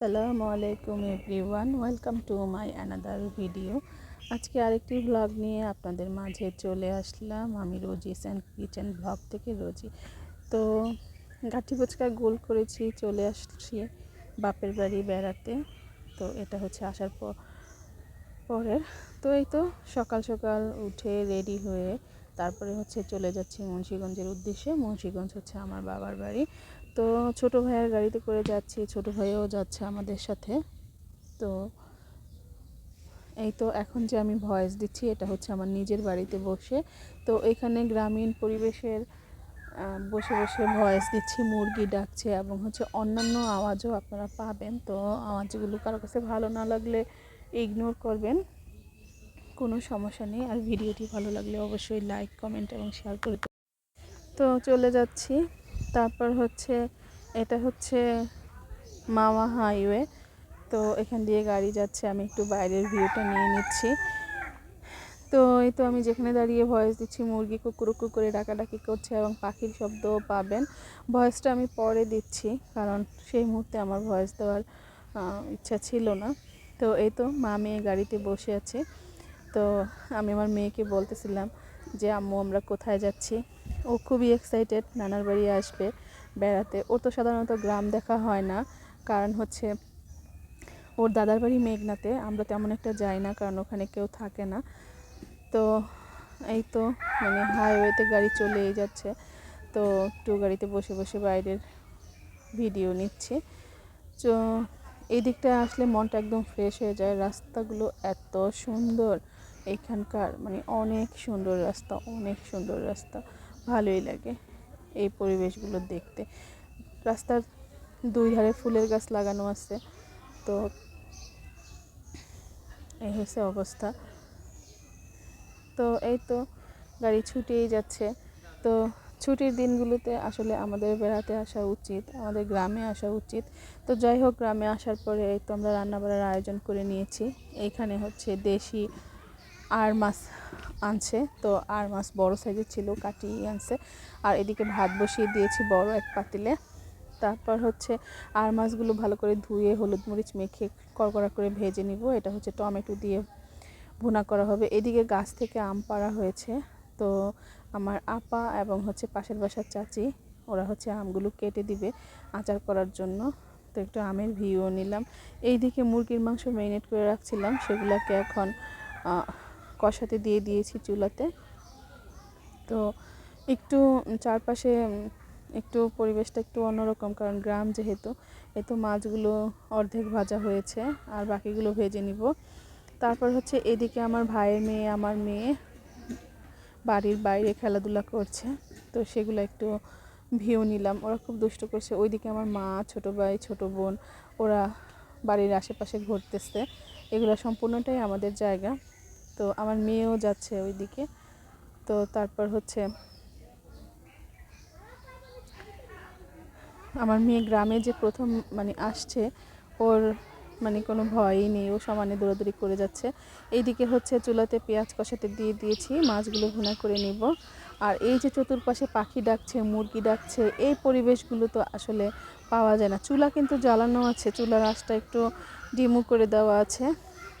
আসসালামু আলাইকুম everyone, welcome to my another video. আজকে আরেকটি ব্লগ নিয়ে আপনাদের মাঝে চলে আসলাম। আমি রোজিস অ্যান্ড কিচেন ব্লগ থেকে রোজি। তো গাঠি ফুচকা গোল করেছি, চলে আসছি বাপের বাড়ি বেড়াতে। তো এটা হচ্ছে আসার পর, পরের। তো এই তো সকাল সকাল উঠে রেডি হয়ে তারপরে হচ্ছে চলে যাচ্ছি মুন্সীগঞ্জের উদ্দেশ্যে। মুন্সীগঞ্জ হচ্ছে আমার বাবার বাড়ি। তো ছোট ভাইয়ের গাড়িতে করে যাচ্ছি, ছোট ভাইও যাচ্ছে আমাদের সাথে। তো এই তো এখন যে আমি ভয়েস দিচ্ছি, এটা হচ্ছে আমার নিজের বাড়িতে বসে। তো এখানে গ্রামীণ পরিবেশের বসে বসে ভয়েস দিচ্ছি, মুরগি ডাকছে এবং হচ্ছে অন্যান্য আওয়াজও আপনারা পাবেন। তো আওয়াজগুলো কারও কাছে ভালো না লাগলে ইগনোর করবেন, কোনো সমস্যা নেই। আর ভিডিওটি ভালো লাগলে অবশ্যই লাইক কমেন্ট এবং শেয়ার করে তো চলে যাচ্ছি। তারপর হচ্ছে এটা হচ্ছে মামা হাইওয়ে। তো এখান দিয়ে গাড়ি যাচ্ছে, আমি একটু বাইরের ভিউটা নিয়ে নিচ্ছি। তো এই তো আমি যেখানে দাঁড়িয়ে ভয়েস দিচ্ছি, মুরগি কুকুর কুকুর করে ডাকাডাকি করছে এবং পাখির শব্দও পাবেন। ভয়েসটা আমি পরে দিচ্ছি, কারণ সেই মুহূর্তে আমার ভয়েস দেওয়ার ইচ্ছা ছিল না। তো এই তো মা মেয়ে গাড়িতে বসে আছে। তো আমি আমার মেয়েকে বলতেছিলাম যে, আম্মু, আমরা কোথায় যাচ্ছি? ও খুবই এক্সাইটেড নানার বাড়ি আসবে। বেড়াতে। ওর তো সাধারণত গ্রাম দেখা হয় না। কারণ হচ্ছে ওর দাদার বাড়ি মেঘনাতে। আমরা তেমন একটা যাই না, কারণ ওখানে কেউ থাকে না। তো এই তো মানে হাইওয়েতে গাড়ি চলেই যাচ্ছে। তো টু গাড়িতে বসে বসে বাইরের ভিডিও নিচ্ছি। তো এই দিকটা আসলে মনটা একদম ফ্রেশ হয়ে যায়। রাস্তাগুলো এত সুন্দর। এখানকার মানে অনেক সুন্দর রাস্তা, অনেক সুন্দর রাস্তা। ভালোই লাগে। এই পরিবেশগুলো দেখতে। রাস্তার দুই ধারে ফুলের গাছ লাগানো আছে। তো এই হচ্ছে অবস্থা। তো এই তো গাড়ি ছুটেই যাচ্ছে। তো ছুটির দিনগুলোতে আসলে আমাদের বেড়াতে আসা উচিত, আমাদের গ্রামে আসা উচিত। তো যাই হোক, গ্রামে আসার পরে এই তো আমরা রান্নাবাড়ার আয়োজন করে নিয়েছি। এইখানে হচ্ছে দেশি আর মাছ আনছে। তো আর মাছ বড় সাইজের ছিল, কাটিয়ে আনছে। আর এদিকে ভাত বসিয়ে দিয়েছি বড় এক পাতিলে। তারপর হচ্ছে আর মাছগুলো ভালো করে ধুয়ে হলুদ মরিচ মেখে কড়কড়া করে ভেজে নিব। এটা হচ্ছে টমেটো দিয়ে ভুনা করা হবে। এদিকে গাছ থেকে আম পাড়া হয়েছে। তো আমার আপা এবং হচ্ছে পাশের বাসার চাচি, ওরা হচ্ছে আমগুলো কেটে দিবে আচার করার জন্য। তো একটু আমের ভিউও নিলাম। এইদিকে মুরগির মাংস ম্যারিনেট করে রাখছিলাম। সেগুলোকে এখন কষাতে দিয়ে দিয়েছি চুলাতে। তো একটু চারপাশে একটু পরিবেশটা একটু অন্যরকম, কারণ গ্রাম যেহেতু এ তো মাছগুলো অর্ধেক ভাজা হয়েছে আর বাকিগুলো ভেজে নিব। তারপর হচ্ছে এদিকে আমার ভাইয়ের মেয়ে, আমার মেয়ে বাড়ির বাইরে খেলাধুলা করছে, তো সেগুলো একটু ভিউ নিলাম। ওরা খুব দুষ্ট করছে। ওইদিকে আমার মা, ছোট ভাই, ছোট বোন, ওরা বাড়ির আশেপাশে ঘুরতেছে। এগুলো সম্পূর্ণটাই আমাদের জায়গা। তো আমার মেয়েও যাচ্ছে ওইদিকে। তো তারপর হচ্ছে আমার মেয়ে গ্রামে যে প্রথম মানে আসছে, ওর মানে কোনো ভয়ই নেই, ও সমানে দৌড়াদৌড়ি করে যাচ্ছে। এইদিকে হচ্ছে চুলাতে পেঁয়াজ কষাতে দিয়ে দিয়েছি, মাছগুলো ভুনা করে নিব। আর এই যে চতুর্পাশে পাখি ডাকছে, মুরগি ডাকছে, এই পরিবেশগুলো তো আসলে পাওয়া যায় না। চুলা কিন্তু জ্বালানো আছে, চুলার আঁচটা একটু ডিমু করে দেওয়া আছে।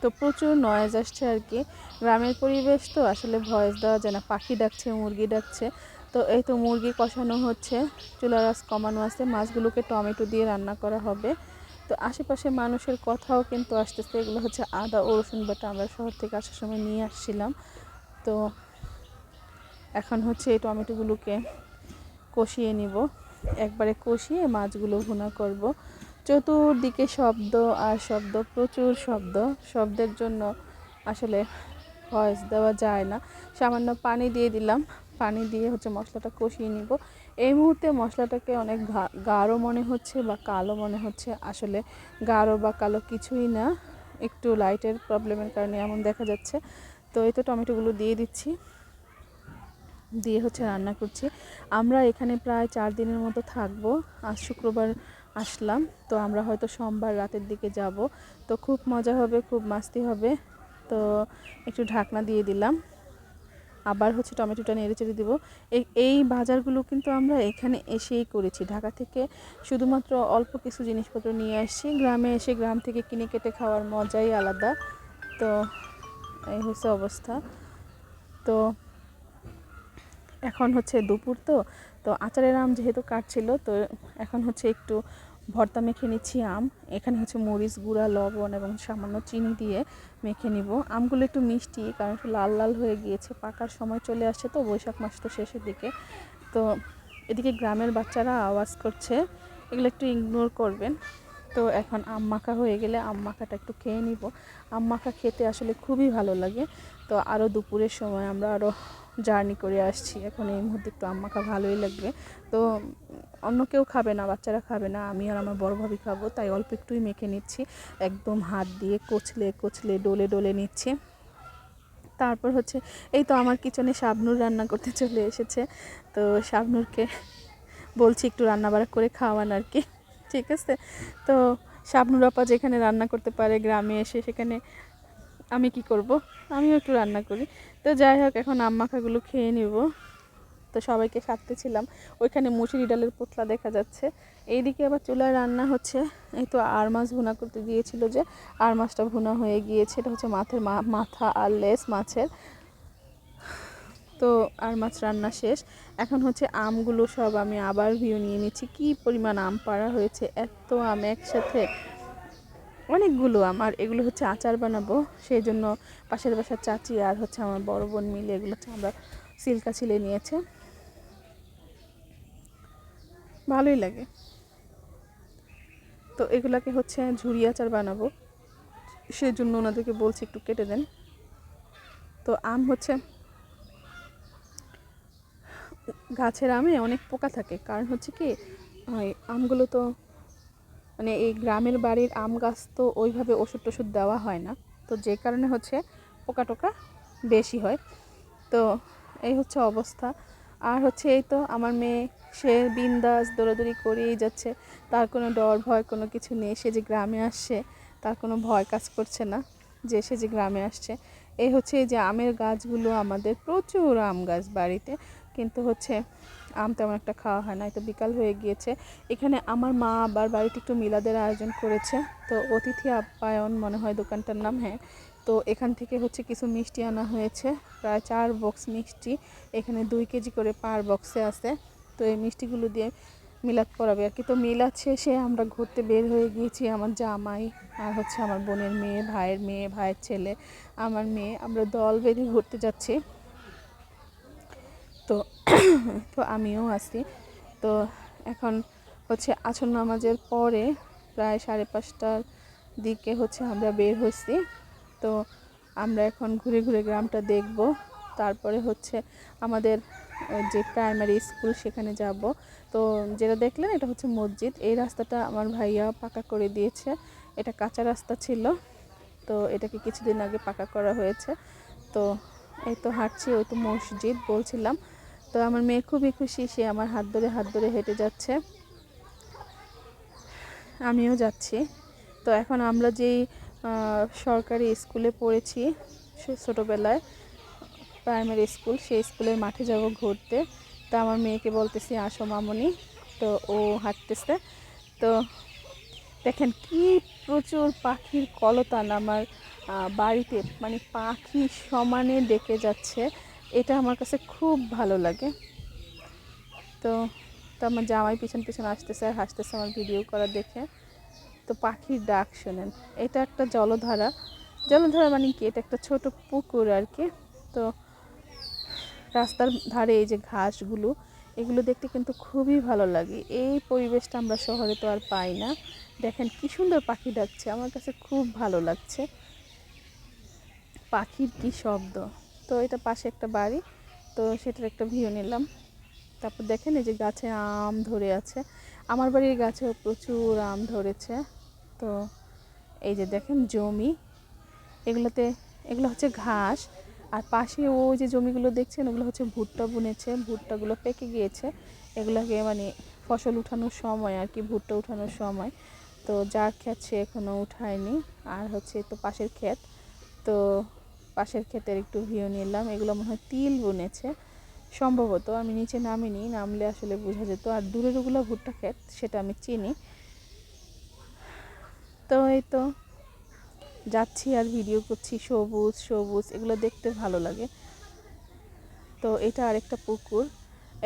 তো প্রচুর নয়েজ আসছে আর কি। গ্রামের পরিবেশ তো আসলে ভয়েস দেওয়া যায় না, পাখি ডাকছে, মুরগি ডাকছে। তো এই তো মুরগি কষানো হচ্ছে, চুলার আঁচ কমানো আছে, মাছগুলোকে টমেটো দিয়ে রান্না করা হবে। তো আশেপাশে মানুষের কথাও কিন্তু আসতেছে, এগুলো হচ্ছে আদা ও রসুন বাটা আমরা শহর থেকে আসার সময় নিয়ে আসছিলাম। তো এখন হচ্ছে এই টমেটোগুলোকে কষিয়ে নিব। একবারে কষিয়ে মাছগুলো ভুনা করব। চতুর্দিকে শব্দ আর শব্দ, প্রচুর শব্দ। শব্দের জন্য আসলে ভয়েস দেওয়া যায় না। সামান্য পানি দিয়ে দিলাম। পানি দিয়ে হচ্ছে মশলাটা কষিয়ে নিব। এই মুহূর্তে মশলাটাকে অনেক গাঢ় মনে হচ্ছে বা কালো মনে হচ্ছে। আসলে গাঢ় বা কালো কিছুই না। একটু লাইটের প্রবলেমের কারণে এমন দেখা যাচ্ছে। তো এই তো টমেটোগুলো দিয়ে দিচ্ছি। দিয়ে হচ্ছে রান্না করছি। আমরা এখানে প্রায় চার দিনের মতো থাকব। আজ শুক্রবার আসলাম, তো আমরা হয়তো সোমবার রাতের দিকে যাব। তো খুব মজা হবে, খুব মাস্তি হবে। তো একটু ঢাকনা দিয়ে দিলাম। আবার হচ্ছে টমেটোটা নেড়ে চেড়ে দেবো এই বাজারগুলো কিন্তু আমরা এখানে এসেই করেছি। ঢাকা থেকে শুধুমাত্র অল্প কিছু জিনিসপত্র নিয়ে আসছি। গ্রামে এসে গ্রাম থেকে কিনে কেটে খাওয়ার মজাই আলাদা। তো এই হচ্ছে অবস্থা। তো এখন হচ্ছে দুপুর তো তো আচারের আম যেহেতু কাটছিল, তো এখন হচ্ছে একটু ভর্তা মেখে নিচ্ছি আম। এখানে হচ্ছে মরিচ গুঁড়া, লবণ এবং সামান্য চিনি দিয়ে মেখে নিব। আমগুলো একটু মিষ্টি, কারণ একটু লাল লাল হয়ে গিয়েছে। পাকার সময় চলে আসছে তো, বৈশাখ মাস তো শেষের দিকে। তো এদিকে গ্রামের বাচ্চারা আওয়াজ করছে। এগুলো একটু ইগনোর করবেন। তো এখন আম মাখা হয়ে গেলে আম মাখাটা একটু খেয়ে নিব। আম মাখা খেতে আসলে খুবই ভালো লাগে। তো আরও দুপুরের সময় আমরা আরও জার্নি করে আসছি। এখন এই মুহূর্তে একটু আম মাখা ভালোই লাগবে। তো অন্য কেউ খাবে না, বাচ্চারা খাবে না, আমি আর আমার বড় ভাবি খাব। তাই অল্প একটুই মেখে নিচ্ছি। একদম হাত দিয়ে কচলে কচলে ডলে ডলে নিচ্ছি। তারপর হচ্ছে, এই তো আমার কিচেনে শাবনুর রান্না করতে চলে এসেছে। তো শাবনুরকে বলছি একটু রান্না বাড়া করে খাওয়ান আর কি। ঠিক আছে? তো শাবনুর আপা যেখানে রান্না করতে পারে গ্রামে এসে সেখানে আমি কি করব? আমিও একটু রান্না করি। তো যাই হোক, এখন আম মাখাগুলো খেয়ে নিব। তো সবাইকে সারতেছিলাম ওইখানে মুসুরি ডালের পোতলা দেখা যাচ্ছে। এইদিকে আবার চুলায় রান্না হচ্ছে। এই তো আর মাছ ভুনা করতে দিয়েছিল যে, আর মাছটা ভুনা হয়ে গিয়েছে। এটা হচ্ছে মাছের মাথা আর লেস মাছের। তো আর মাছ রান্না শেষ। এখন হচ্ছে আমগুলো সব আমি আবার ভিউ নিয়ে নিচ্ছি। কি পরিমাণ আম পাড়া হয়েছে, এত আম একসাথে। অনেকগুলো আমার, এগুলো হচ্ছে আচার বানাবো। সেই জন্য পাশের বাসার চাচি আর হচ্ছে আমার বড় বোন মিলে এগুলো হচ্ছে আমরা সিল্কা ছিলে নিয়েছে। ভালোই লাগে। তো এগুলাকে হচ্ছে ঝুড়ি আচার বানাবো। সেই জন্য ওনাদেরকে বলছি একটু কেটে দেন। তো আম হচ্ছে, গাছের আমে অনেক পোকা থাকে। কারণ হচ্ছে কি আমগুলো তো মানে এই গ্রামের বাড়ির আম গাছ তো ওইভাবে ওষুধ টষুধ দেওয়া হয় না। তো যে কারণে হচ্ছে পোকা টোকা বেশি হয়। তো এই হচ্ছে অবস্থা। আর হচ্ছে এই তো আমার মেয়ে, সে বিন্দাস দৌড়াদৌড়ি করেই যাচ্ছে। তার কোনো ডর, ভয় কোনো কিছু নেই। সে যে গ্রামে আসছে, তার কোনো ভয় কাজ করছে না যে সে যে গ্রামে আসছে। এই হচ্ছে এই যে আমের গাছগুলো আমাদের প্রচুর আম গাছ বাড়িতে। কিন্তু হচ্ছে আম তেমন একটা খাওয়া হয় না তো বিকাল হয়ে গিয়েছে। এখানে আমার মা আবার বাড়িতে একটু মিলাদের আয়োজন করেছে। তো অতিথি আপ্যায়ন মনে হয় দোকানটার নাম হ্যাঁ। তো এখান থেকে হচ্ছে কিছু মিষ্টি আনা হয়েছে, প্রায় চার বক্স মিষ্টি। এখানে দুই কেজি করে পার বক্সে আছে। তো এই মিষ্টিগুলো দিয়ে মিলাদ পড়াবে। আর কি তো মিলাদ শেষে আমরা ঘুরতে বের হয়ে গিয়েছি, আমার জামাই আর হচ্ছে আমার বোনের মেয়ে, ভাইয়ের মেয়ে, ভাইয়ের ছেলে, আমার মেয়ে। আমরা দল বেঁধে ঘুরতে যাচ্ছি। তো তো আমিও আছি। তো এখন হচ্ছে আছর নামাজের পরে প্রায় সাড়ে পাঁচটার দিকে হচ্ছে আমরা বের হয়েছি। তো আমরা এখন ঘুরে ঘুরে গ্রামটা দেখব। তারপরে হচ্ছে আমাদের যে প্রাইমারি স্কুল সেখানে যাব। তো যেটা দেখলেন এটা হচ্ছে মসজিদ। এই রাস্তাটা আমার ভাইয়া পাকা করে দিয়েছে। এটা কাঁচা রাস্তা ছিল। তো এটাকে কিছুদিন আগে পাকা করা হয়েছে। তো এই তো হাঁটছি, ওই তো মসজিদ বলছিলাম। তো আমার মেয়ে খুবই খুশি, সে আমার হাত ধরে হাত ধরে হেঁটে যাচ্ছে। আমিও যাচ্ছি। তো এখন আমরা যেই সরকারি স্কুলে পড়েছি ছোটোবেলায় প্রাইমারি স্কুল সেই স্কুলের মাঠে যাব ঘুরতে। তা আমার মেয়েকে বলতেছি, আসো মামনি। তো ও হাঁটতেছে। তো দেখেন কি প্রচুর পাখির কলতান আমার বাড়িতে। মানে পাখি সমানে ডেকে যাচ্ছে। এটা আমার কাছে খুব ভালো লাগে। তো তো আমার জামাই পিছন পিছন আসতেছে আর হাসতেছে আমার ভিডিও করা দেখে। তো পাখির ডাক শোনেন। এটা একটা জলধারা। জলধারা মানে কি? এটা একটা ছোট পুকুর আর কি। তো রাস্তার ধারে এই যে ঘাসগুলো, এগুলো দেখতে কিন্তু খুবই ভালো লাগে। এই পরিবেশটা আমরা শহরে তো আর পাই না। দেখেন কি সুন্দর পাখি ডাকছে। আমার কাছে খুব ভালো লাগছে। পাখির কি শব্দ। তো এটা পাশে একটা বাড়ি, তো সেটার একটা ভিউ নিলাম। তারপর দেখেন এই যে গাছে আম ধরে আছে। আমার বাড়ির গাছেও প্রচুর আম ধরেছে। তো এই যে দেখেন জমি, এগুলোতে, এগুলো হচ্ছে ঘাস। আর পাশে ও যে জমিগুলো দেখছেন, ওগুলো হচ্ছে ভুট্টা বুনেছে। ভুট্টাগুলো পেকে গিয়েছে। এগুলোকে মানে ফসল উঠানোর সময় আর কি, ভুট্টা উঠানোর সময়। তো যার ক্ষেত সে এখনও উঠায়নি। আর হচ্ছে তো পাশের ক্ষেত। তো পাশের ক্ষেতের একটু ভিউ নিলাম। এগুলো মনে হয় তিল বুনেছে। সম্ভবত আমি নিচে নামিনি, নামলে আসলে বোঝা যেত। আর দূরের ওগুলো ভুট্টা ক্ষেত, সেটা আমি চিনি। তো এই তো, যাচ্ছি আর ভিডিও করছি। সবুজ সবুজ, এগুলো দেখতে ভালো লাগে। তো এটা আরেকটা পুকুর।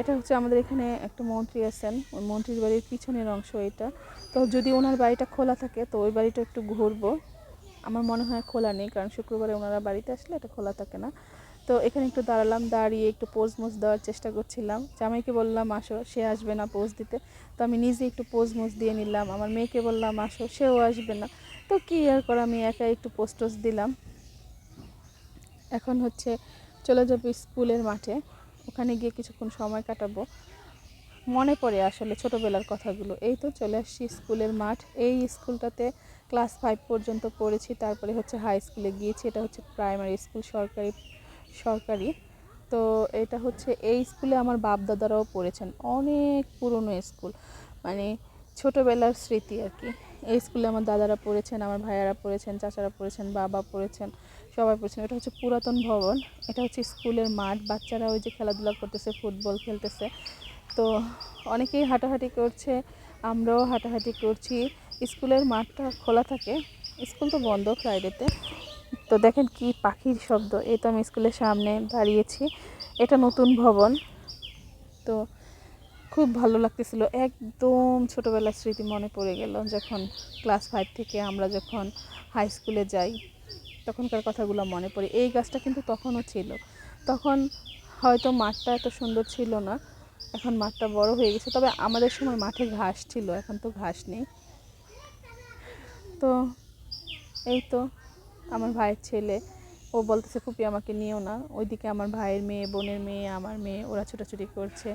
এটা হচ্ছে আমাদের এখানে একটা মন্ত্রী আছেন। ওই মন্ত্রীর বাড়ির পিছনের অংশ এটা। তো যদি ওনার বাড়িটা খোলা থাকে, তো ওই বাড়িটা একটু ঘুরবো। আমার মনে হয় খোলা নেই, কারণ শুক্রবারে ওনারা বাড়িতে আসলে এটা খোলা থাকে না। তো এখানে একটু দাঁড়ালাম, দাঁড়িয়ে একটু পোজ মোজ দেওয়ার চেষ্টা করছিলাম। জামাইকে বললাম, আসো, সে আসবে না পোজ দিতে। তো আমি নিজে একটু পোজ মোজ দিয়ে নিলাম। আমার মেয়েকে বললাম, আসো, সেও আসবে না। তো কী আর করা, আমি একা একটু পোস্ট টোজ দিলাম। এখন হচ্ছে চলে যাব স্কুলের মাঠে। ওখানে গিয়ে কিছুক্ষণ সময় কাটাবো। মনে পড়ে আসলে ছোটোবেলার কথাগুলো। এই তো চলে আসছি স্কুলের মাঠ। এই স্কুলটাতে ক্লাস ফাইভ পর্যন্ত পড়েছি। তারপরে হচ্ছে হাই স্কুলে গিয়েছি। এটা হচ্ছে প্রাইমারি স্কুল, সরকারি সরকারি। তো এটা হচ্ছে এই স্কুলে আমার বাপ দাদারাও পড়েছেন। অনেক পুরনো স্কুল। মানে ছোটোবেলার স্মৃতি আর কি। এই স্কুলে আমার দাদারা পড়েছেন, আমার ভাইয়ারা পড়েছেন, চাচারা পড়েছেন, বাবা পড়েছেন, সবাই পড়েছেন। এটা হচ্ছে পুরাতন ভবন। এটা হচ্ছে স্কুলের মাঠ। বাচ্চারা ওই যে খেলাধুলা করতেছে, ফুটবল খেলতেছে। তো অনেকেই হাঁটাহাঁটি করছে, আমরাও হাঁটাহাঁটি করছি। স্কুলের মাঠটা খোলা থাকে, স্কুল তো বন্ধ ফ্রাইডেতে তো দেখেন কি পাখির শব্দ, এই তো আমি স্কুলের সামনে দাঁড়িয়েছি। এটা নতুন ভবন। তো খুব ভালো লাগতেছিল। একদম ছোটোবেলার স্মৃতি মনে পড়ে গেল যখন ক্লাস ফাইভ থেকে আমরা যখন হাই স্কুলে যাই, তখনকার কথাগুলো মনে পড়ে। এই গাছটা কিন্তু তখনও ছিল। তখন হয়তো মাঠটা এত সুন্দর ছিল না। এখন মাঠটা বড় হয়ে গেছে। তবে আমাদের সময় মাঠে ঘাস ছিল, এখন তো ঘাস নেই। তো এই তো আমার ভাইয়ের ছেলে। ও বলতেছে, ফুপি, আমাকে নিও না। ওইদিকে আমার ভাইয়ের মেয়ে, বোনের মেয়ে, আমার মেয়ে, ওরা ছোটাছুটি করছে।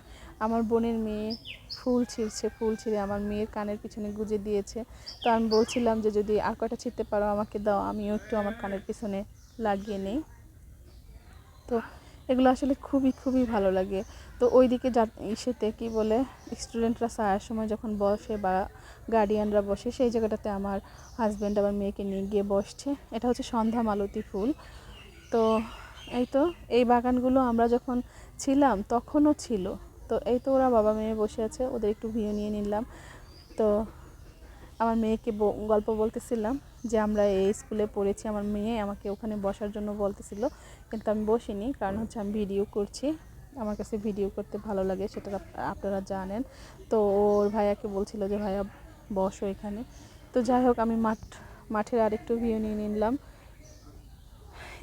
আমার বোনের মেয়ে ফুল ছিঁড়ছে, ফুল ছিঁড়ে আমার মেয়ের কানের পিছনে গুজে দিয়েছে। তো আমি বলছিলাম যে, যদি আর কটা ছিঁড়তে পারো আমাকে দাও, আমিও একটু আমার কানের পিছনে লাগিয়ে নিই। তো এগুলো আসলে খুবই খুবই ভালো লাগে। তো ওইদিকে যা ইসেতে কী বলে স্টুডেন্টরা সারার সময় যখন বসে বা গার্ডিয়ানরা বসে, সেই জায়গাটাতে আমার হাজব্যান্ড আবার মেয়েকে নিয়ে গিয়ে বসছে। এটা হচ্ছে সন্ধ্যা মালতী ফুল। তো এই তো, এই বাগানগুলো আমরা যখন ছিলাম, তখনও ছিল। তো এই তো ওরা বাবা মেয়ে বসে আছে, ওদের একটু ভিউ নিয়ে নিলাম। তো আমার মেয়েকে গল্প বলতেছিলাম যে, আমরা এই স্কুলে পড়েছি, আমার মেয়ে আমাকে ওখানে বসার জন্য বলতেছিল, কিন্তু আমি বসিনি, কারণ হচ্ছে আমি ভিডিও করছি। আমার কাছে ভিডিও করতে ভালো লাগে, সেটা আপনারা জানেন। তো ওর ভাইয়াকে বলছিল যে, ভাইয়া, বসো এখানে। তো যাই হোক, আমি মাঠ, মাঠের আরেকটু ভিউ নিয়ে নিলাম।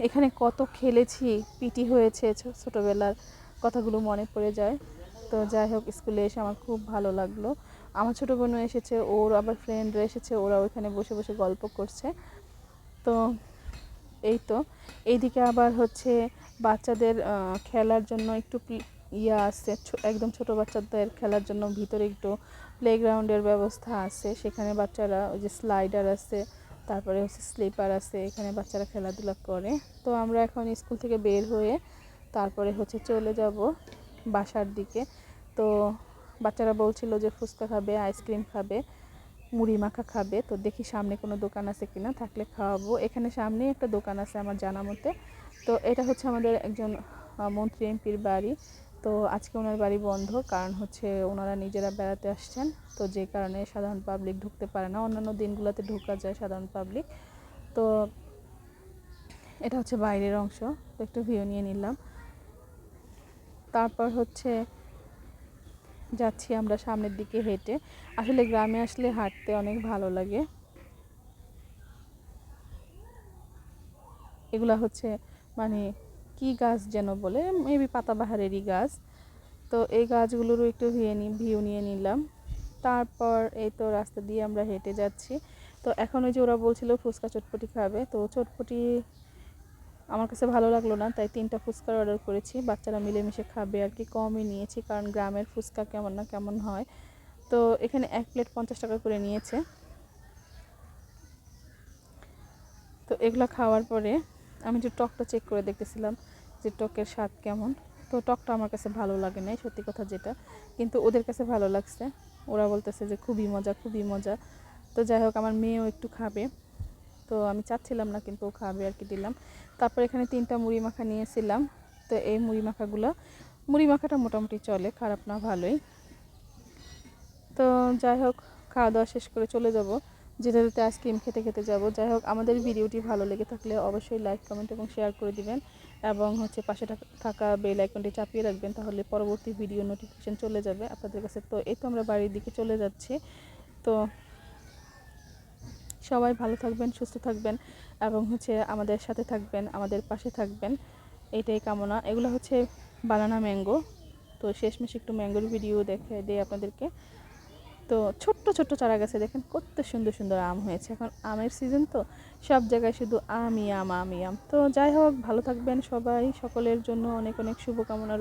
এখানে কত খেলেছি, পিটি হয়েছে ছোটোবেলার কথাগুলো মনে পড়ে যায়। তো যাই হোক, স্কুলে এসে আমার খুব ভালো লাগল। আমার ছোটো বোনও এসেছে, ওর আবার ফ্রেন্ডরা এসেছে ওরা ওইখানে বসে বসে গল্প করছে। তো, এই তো। এইদিকে আবার হচ্ছে বাচ্চাদের খেলার জন্য একটু ইয়া আছে একদম ছোট বাচ্চাদের খেলার জন্য ভিতরে একটু প্লেগ্রাউন্ডের ব্যবস্থা আছে। সেখানে বাচ্চারা ওই যে স্লাইডার আছে, তারপরে হচ্ছে স্লিপার আছে, এখানে বাচ্চারা খেলাধুলা করে। তো আমরা এখন স্কুল থেকে বের হয়ে তারপরে হচ্ছে চলে যাব বাসার দিকে। তো বাচ্চারা বলছিল যে ফুচকা খাবে আইসক্রিম খাবে, মুড়ি মাখা খাবে। তো দেখি সামনে কোনো দোকান আছে কিনা, থাকলে খাওয়াবো। এখানে সামনেই একটা দোকান আছে আমার জানা মতে। তো এটা হচ্ছে আমাদের একজন মন্ত্রী এমপির বাড়ি। তো আজকে ওনার বাড়ি বন্ধ, কারণ হচ্ছে ওনারা নিজেরা বেড়াতে আসছেন। তো যে কারণে সাধারণ পাবলিক ঢুকতে পারে না। অন্যান্য দিনগুলোতে ঢোকা যায় সাধারণ পাবলিক তো এটা হচ্ছে বাইরের অংশ। একটু ভিউ নিয়ে নিলাম। তারপর হচ্ছে যাচ্ছি আমরা সামনের দিকে হেঁটে। আসলে গ্রামে আসলে হাঁটতে অনেক ভালো লাগে। এগুলা হচ্ছে মানে কি গাছ যেন বলে মেবি পাতাবাহারেরই গাছ। তো এই গাছগুলোরও একটু ভিয়ে ভিউ নিয়ে নিলাম। তারপর এই তো রাস্তা দিয়ে আমরা হেঁটে যাচ্ছি। তো এখন ওই যে ওরা বলছিল ফুচকা চটপটি খাবে। তো চটপটি আমার কাছে ভালো লাগল না, তাই তিনটা ফুচকার অর্ডার করেছি। বাচ্চারা মিলেমিশে খাবে আর কি, কমই নিয়েছি, কারণ গ্রামের ফুচকা কেমন না কেমন হয়। তো এখানে এক প্লেট পঞ্চাশ টাকা করে নিয়েছে। তো এগুলো খাওয়ার পরে আমি যে টকটা চেক করে দেখতেছিলাম যে টকের স্বাদ কেমন। তো টকটা আমার কাছে ভালো লাগে নাই, সত্যি কথা যেটা। কিন্তু ওদের কাছে ভালো লাগছে। ওরা বলতেছে যে খুবই মজা খুবই মজা। তো যাই হোক, আমার মেয়েও একটু খাবে। তো আমি চাচ্ছিলাম না, কিন্তু ও খাবে আর কি দিলাম। তারপর এখানে তিনটা মুড়ি মাখা নিয়েছিলাম। তো এই মুড়ি মাখাগুলো, মুড়ি মাখাটা মোটামুটি চলে, খারাপ না, ভালোই। তো যাই হোক, খাওয়া দাওয়া শেষ করে চলে যাব। যেতে আইসক্রিম খেতে খেতে যাব। যাই হোক, আমাদের ভিডিওটি ভালো লেগে থাকলে অবশ্যই লাইক কমেন্ট এবং শেয়ার করে দিবেন এবং হচ্ছে পাশে থাকা- বেল আইকনটি চাপিয়ে রাখবেন তাহলে পরবর্তী ভিডিও নোটিফিকেশান চলে যাবে আপনাদের কাছে। তো এই তো আমরা বাড়ির দিকে চলে যাচ্ছি। তো সবাই ভালো থাকবেন, সুস্থ থাকবেন এবং হচ্ছে আমাদের সাথে থাকবেন, আমাদের পাশে থাকবেন। এইটাই কামনা। এগুলো হচ্ছে বানানা ম্যাঙ্গো তো শেষমেশ একটু ম্যাঙ্গোর ভিডিও দেখে দিই আপনাদেরকে। তো ছোট্ট ছোট্ট চারা গাছে দেখেন কত সুন্দর সুন্দর আম হয়েছে। এখন আমের সিজন তো, সব জায়গায় শুধু আমই আম আমই আম। তো যাই হোক, ভালো থাকবেন সবাই। সকলের জন্য অনেক অনেক শুভকামনা।